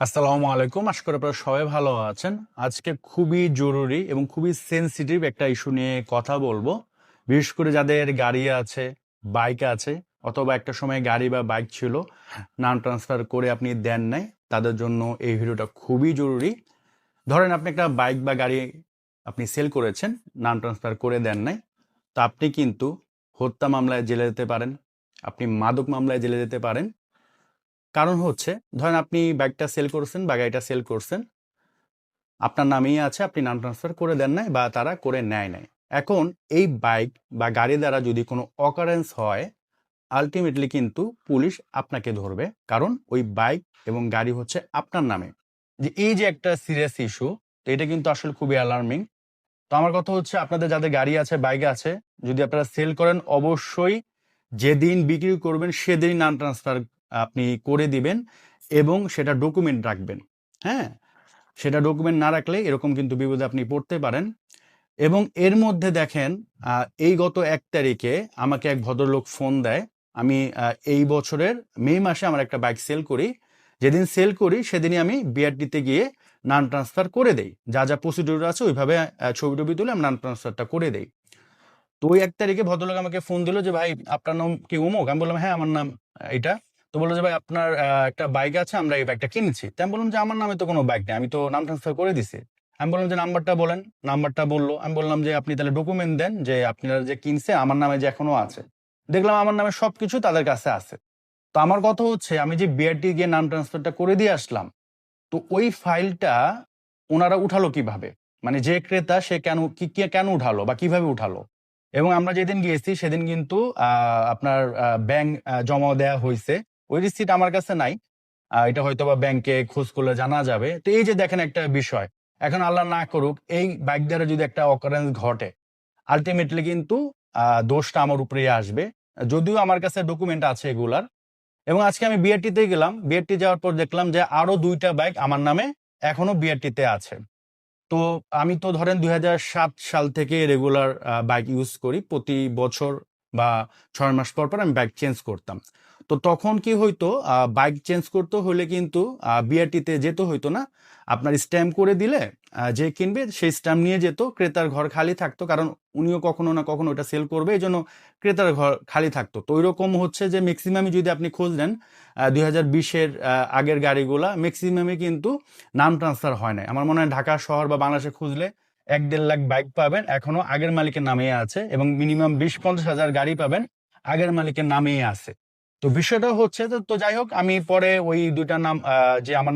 আসসালামু আলাইকুম। আশা করি আপনারা সবাই ভালো আছেন। আজকে খুবই জরুরি এবং খুবই সেনসিটিভ একটা ইস্যু নিয়ে কথা বলব। বিশেষ করে যাদের গাড়ি আছে বাইক আছে, অথবা একটা সময় গাড়ি বা বাইক ছিল, নাম ট্রান্সফার করে আপনি দেন নাই, তাদের জন্য এই ভিডিওটা খুবই জরুরি। ধরেন আপনি একটা বাইক বা গাড়ি আপনি সেল করেছেন, নাম ট্রান্সফার করে দেন নাই, তো আপনি কিন্তু হত্যা মামলায় জেলে যেতে পারেন, আপনি মাদক মামলায় জেলে যেতে পারেন কারণ হচ্ছে, ধরেন আপনি বাইকটা সেল করছেন বা গাড়িটা সেল করছেন। আপনার নামেই আছে, আপনি নাম ট্রান্সফার করে দেন নাই বা তারা করে নেয় নাই। এখন এই বাইক বা গাড়ি দ্বারা যদি কোনো অকারেন্স হয় আলটিমেটলি কিন্তু পুলিশ আপনাকে ধরবে। কারণ ওই বাইক এবং গাড়ি হচ্ছে আপনার নামে। যে এই যে একটা সিরিয়াস ইস্যু তো এটা কিন্তু আসলে খুবই অ্যালার্মিং তো আমার কথা হচ্ছে, আপনাদের যাদের গাড়ি আছে বাইক আছে, যদি আপনারা সেল করেন, অবশ্যই যেদিন বিক্রি করবেন সেদিনই নাম ট্রান্সফার আপনি করে দিবেন এবং সেটা ডকুমেন্ট রাখবেন হ্যাঁ? সেটা ডকুমেন্ট না রাখলে এরকম কিন্তু বিপদে আপনি পড়তে পারেন। এবং এর মধ্যে দেখেন এই গত এক তারিখে আমাকে এক ভদ্রলোক ফোন দেয়, আমি এই বছরের মে মাসে আমার একটা বাইক সেল করি। যেদিন সেল করি, সেদিনই আমি বিআরটিতে গিয়ে নাম ট্রান্সফার করে দেই। যা যা প্রসিডিউর আছে ওইভাবে ছবি টবি তুলে আমি নাম ট্রান্সফারটা করে দেই। তো ওই এক তারিখে ভদ্রলোক আমাকে ফোন দিল যে, ভাই, আপনার নাম কি উমুক? আমি বললাম হ্যাঁ আমার নাম এটা। তো বলল যে, ভাই, আপনার একটা বাইক আছে, আমরা এই বাইকটা কিনেছি। তো আমি বললাম যে, আমার নামে তো কোনো বাইক নেই। আমি তো নাম ট্রান্সফার করে দিছি। আমি বললাম যে, নাম্বারটা বলেন। নাম্বারটা বলল। আমি বললাম যে, আপনি তাহলে ডকুমেন্ট দেন যে, আপনারা যে কিনছে, আমার নামে যে এখনও আছে। দেখলাম আমার নামে সবকিছু তাদের কাছে আছে। তো আমার কথা হচ্ছে, আমি যে বিআরটি গিয়ে নাম ট্রান্সফারটা করে দিয়ে আসলাম, তো ওই ফাইলটা ওনারা উঠালো কীভাবে? মানে যে ক্রেতা, সে কেন, কি কেন উঠালো বা কীভাবে উঠালো? এবং আমরা যেদিন গিয়েছি, সেদিন কিন্তু আপনার ব্যাংক জমা দেওয়া হয়েছে ওই রিসিট আমার কাছে নাই। এটা হয়তো বা ব্যাংকে খোঁজ করলে জানা যাবে। তো এই যে দেখেন একটা বিষয়, এখন আল্লাহ না করুক, এই বাইক দ্বারা যদি একটা অকারেন্স ঘটে আলটিমেটলি কিন্তু দোষটা আমার উপরেই আসবে। যদিও আমার কাছে ডকুমেন্ট আছে এগুলার। এবং আজকে আমি বিআরটিতে গেলাম। বিআরটি যাওয়ার পর দেখলাম যে আরও দুইটা বাইক আমার নামে এখনও বিআরটিতে আছে। তো আমি তো ধরেন দুই হাজার সাত সাল থেকে রেগুলার বাইক ইউজ করি। প্রতি বছর বা ছয় মাস পর পর আমি বাইক চেঞ্জ করতাম। তো তখন কি হইতো বাইক চেঞ্জ করতে হলে কিন্তু বিআরটিতে যেতে হইতো না। আপনার স্ট্যাম্প করে দিলে যে কিনবে সেই স্ট্যাম্প নিয়ে যেত, ক্রেতার ঘর খালি থাকতো, কারণ উনিও কখনো না কখনো ওটা সেল করবে, এই জন্য ক্রেতার ঘর খালি থাকতো। তো ওইরকম হচ্ছে যে ম্যাক্সিমামই যদি আপনি খোঁজ নেন দুই হাজার বিশের আগের গাড়িগুলা ম্যাক্সিমামে কিন্তু নাম ট্রান্সফার হয় নাই। আমার মনে হয় ঢাকা শহর বা বাংলাদেশে খুঁজলে এক দেড় লাখ বাইক পাবেন, এখনও আগের মালিকের নামেই আছে এবং মিনিমাম বিশ পঞ্চাশ হাজার গাড়ি পাবেন, আগের মালিকের নামেই আছে। তো বিষয়টা হচ্ছে তো- যাই হোক আমি পরে ওই দুইটা নাম যে আমার নাম